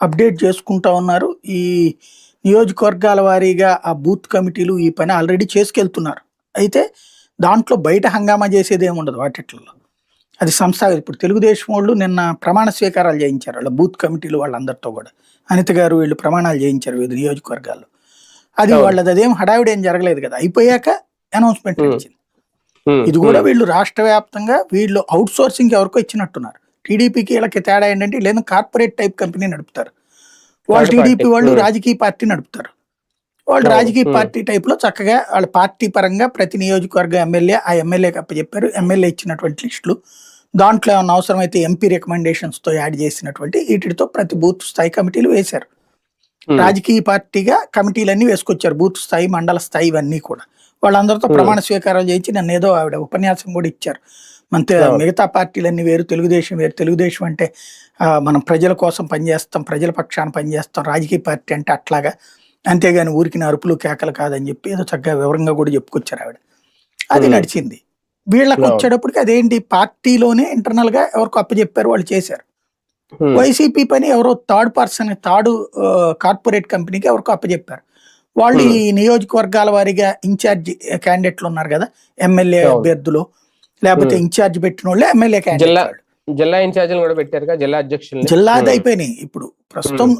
Update చేసుకుంటా ఉన్నారు. ఈ నియోజకవర్గాల వారీగా ఆ బూత్ కమిటీలు ఈ పని ఆల్రెడీ చేసుకెళ్తున్నారు. అయితే దాంట్లో బయట హంగామా చేసేది ఏముండదు వాటిట్లో. అది సంస్థ ఇప్పుడు తెలుగుదేశం వాళ్ళు నిన్న ప్రమాణ స్వీకారాలు చేయించారు వాళ్ళ బూత్ కమిటీలు వాళ్ళందరితో కూడా. అనిత గారు వీళ్ళు ప్రమాణాలు చేయించారు వివిధ నియోజకవర్గాల్లో. అది. వాళ్ళది అదేం హడావిడి ఏం జరగలేదు కదా. అయిపోయాక అనౌన్స్మెంట్ ఉమ్, ఇది కూడా వీళ్ళు రాష్ట్ర వ్యాప్తంగా వీళ్ళు అవుట్ సోర్సింగ్ ఎవరికో ఇచ్చినట్టున్నారు. టీడీపీకి వీళ్ళకి తేడా ఏంటంటే లేదా కార్పొరేట్ టైప్ కంపెనీ నడుపుతారు వాళ్ళు టీడీపీ. వాళ్ళు. రాజకీయ పార్టీ నడుపుతారు వాళ్ళు. రాజకీయ. పార్టీ టైప్లో చక్కగా వాళ్ళ పార్టీ పరంగా ప్రతి నియోజకవర్గ ఎమ్మెల్యే ఆ ఎమ్మెల్యేకి అప్పచెప్పారు ఎమ్మెల్యే ఇచ్చినటువంటి లిస్టులు దాంట్లో ఏమైనా అవసరమైతే ఎంపీ రికమెండేషన్స్తో యాడ్ చేసినటువంటి వీటితో ప్రతి బూత్ స్థాయి కమిటీలు వేశారు రాజకీయ పార్టీగా కమిటీలన్నీ వేసుకొచ్చారు బూత్ స్థాయి మండల స్థాయి ఇవన్నీ కూడా వాళ్ళందరితో. ప్రమాణ స్వీకారాలు చేయించి నన్ను ఏదో ఆవిడ ఉపన్యాసం కూడా ఇచ్చారు మన తె- అవును. మిగతా పార్టీలన్నీ వేరు తెలుగుదేశం వేరు. తెలుగుదేశం అంటే మనం ప్రజల కోసం పనిచేస్తాం ప్రజల పక్షాన పనిచేస్తాం రాజకీయ పార్టీ అంటే అట్లాగా. అంతేగాని ఊరికి అరుపులు కేకలు కాదని చెప్పి ఏదో చక్కగా వివరంగా కూడా చెప్పుకొచ్చారు ఆవిడ. అది. నడిచింది. వీళ్ళకి. వచ్చేటప్పటికి అదేంటి? పార్టీలోనే ఇంటర్నల్గా ఎవరికి అప్పచెప్పారు వాళ్ళు చేశారు. వైసీపీ పని ఎవరో థర్డ్ పర్సన్ థర్డ్ కార్పొరేట్ కంపెనీకి ఎవరికో అప్పచెప్పారు. వాళ్ళు ఈ నియోజకవర్గాల వారీగా ఇన్ఛార్జ్ క్యాండిడేట్లు ఉన్నారు కదా ఎమ్మెల్యే. అభ్యర్థులు. లేకపోతే. ఇన్ఛార్జ్ పెట్టిన వాళ్ళే ఎమ్మెల్యే జిల్లా జిల్లా ఇన్ఛార్జీలు కూడా పెట్టారు జిల్లా అధ్యక్షులు జిల్లాది అయిపోయినాయి ఇప్పుడు. ప్రస్తుతం